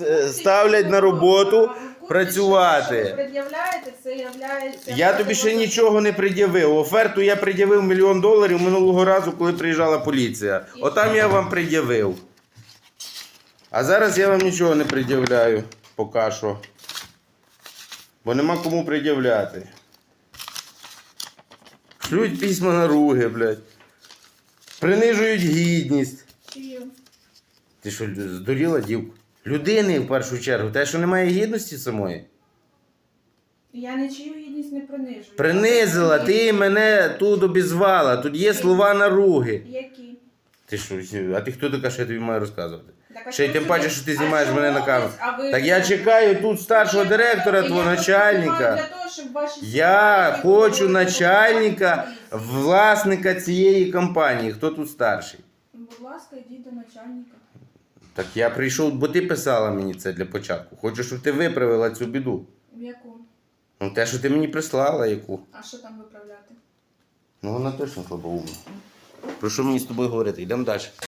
е, ставлять на роботу працювати. Пред'являєте, це являється... Я тобі ще нічого не пред'явив. Оферту я пред'явив мільйон доларів минулого разу, коли приїжджала поліція. Отам я вам пред'явив. А зараз я вам нічого не пред'являю. Поки що. Бо нема кому пред'являти. Шлють письма на руги, блядь. Принижують гідність. Ти що, здуріла, дівка? Людини в першу чергу. Те, що немає гідності самої. Я нічию гідність не принижую. Принизила, ти мене тут обізвала, тут є слова наруги. Які? Ти що, а ти хто така, що я тобі маю розказувати? Так, а Ще й тим паче, що ти а знімаєш чому мене на камеру. ви- а ви- Так я чекаю тут старшого Я директора, просто твого знімаю начальника. для того, щоб ваші Я хочу були начальника, власника цієї компанії. Хто тут старший? Будь ласка, йдіть до начальника. Так я прийшов, бо ти писала мені це для початку. Хочу, щоб ти виправила цю біду. В яку? Ну те, що ти мені прислала, яку. А що там виправляти? Ну вона точно слабоумна. Про що мені з тобою говорити? Йдемо далі.